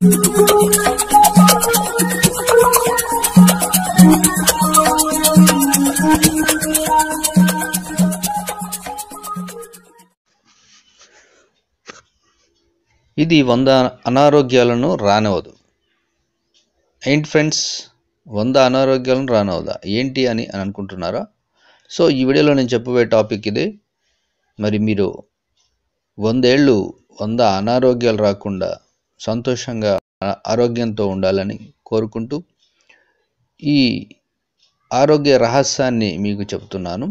ఇది వంద అనారోగ్యాలను రానివ్వదు. ఏంటి ఫ్రెండ్స్? వంద అనారోగ్యాలను రానివ్వదా? ఏంటి అని అని అనుకుంటున్నారా? సో ఈ వీడియోలో నేను చెప్పబోయే టాపిక్ ఇది. మరి మీరు వందేళ్ళు వంద అనారోగ్యాలు రాకుండా సంతోషంగా ఆరోగ్యంతో ఉండాలని కోరుకుంటూ ఈ ఆరోగ్య రహస్యాన్ని మీకు చెప్తున్నాను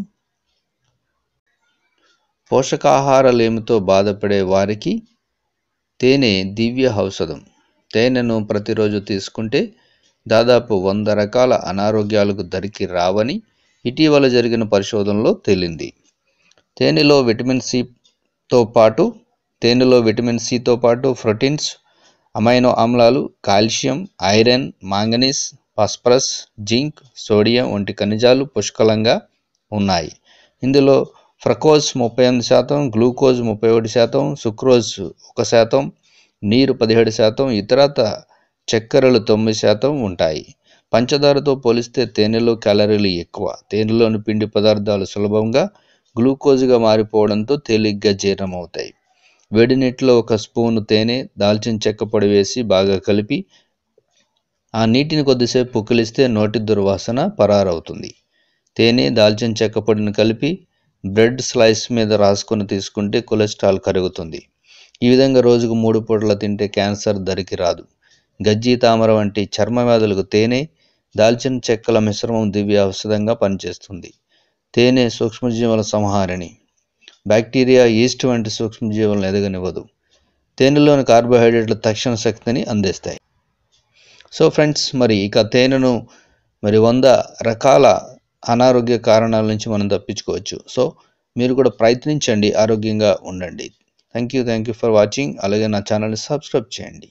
పోషకాహారలేమితో బాధపడే వారికి తేనె దివ్య ఔషధం. తేనెను ప్రతిరోజు తీసుకుంటే దాదాపు వంద రకాల అనారోగ్యాలకు దరికి రావని ఇటీవల జరిగిన పరిశోధనలో తేలింది. తేనెలో విటమిన్ సితో పాటు తేనెలో విటమిన్ సితో పాటు ప్రోటీన్స్ అమైనో ఆమ్లాలు calcium iron manganese phosphorus zinc sodium వంటి ఖనిజాలు పుష్కలంగా ఉన్నాయి. ఇందులో ఫ్రకోజ్ ముప్పై ఎనిమిది శాతం గ్లూకోజ్ ముప్పై ఒకటి శాతం సుక్రోజ్ ఒక శాతం నీరు పదిహేడు శాతం ఇతరత చక్కెరలు తొమ్మిది శాతం ఉంటాయి. పంచదారతో పోలిస్తే తేనెలో క్యాలరీలు ఎక్కువ. తేనెలోని పిండి పదార్థాలు సులభంగా గ్లూకోజ్గా మారిపోవడంతో తేలిగ్గా జీర్ణమవుతాయి. వేడి నీటిలో ఒక స్పూను తేనె దాల్చిన చెక్క పొడి వేసి బాగా కలిపి ఆ నీటిని కొద్దిసేపు పుక్కిలిస్తే నోటి దుర్వాసన పరారవుతుంది. తేనె దాల్చిన చెక్క పొడిని కలిపి బ్రెడ్ స్లైస్ మీద రాసుకొని తీసుకుంటే కొలెస్ట్రాల్ కరుగుతుంది. ఈ విధంగా రోజుకు మూడు పూటల తింటే క్యాన్సర్ దరికి రాదు. గజ్జి తామర వంటి చర్మ వ్యాధులకు తేనె దాల్చిన చెక్కల మిశ్రమం దివ్య ఔషధంగా పనిచేస్తుంది. తేనె సూక్ష్మజీవుల సంహారిణి. బ్యాక్టీరియా ఈస్ట్ వంటి సూక్ష్మజీవులను ఎదగనివ్వదు. తేనెలోని కార్బోహైడ్రేట్లు తక్షణ శక్తిని అందిస్తాయి. సో ఫ్రెండ్స్ మరి ఇక తేనెను మరి వంద రకాల అనారోగ్య కారణాల నుంచి మనం తప్పించుకోవచ్చు. సో మీరు కూడా ప్రయత్నించండి ఆరోగ్యంగా ఉండండి. Thank you thank you for watching అలాగే నా ఛానల్ని సబ్స్క్రైబ్ చేయండి.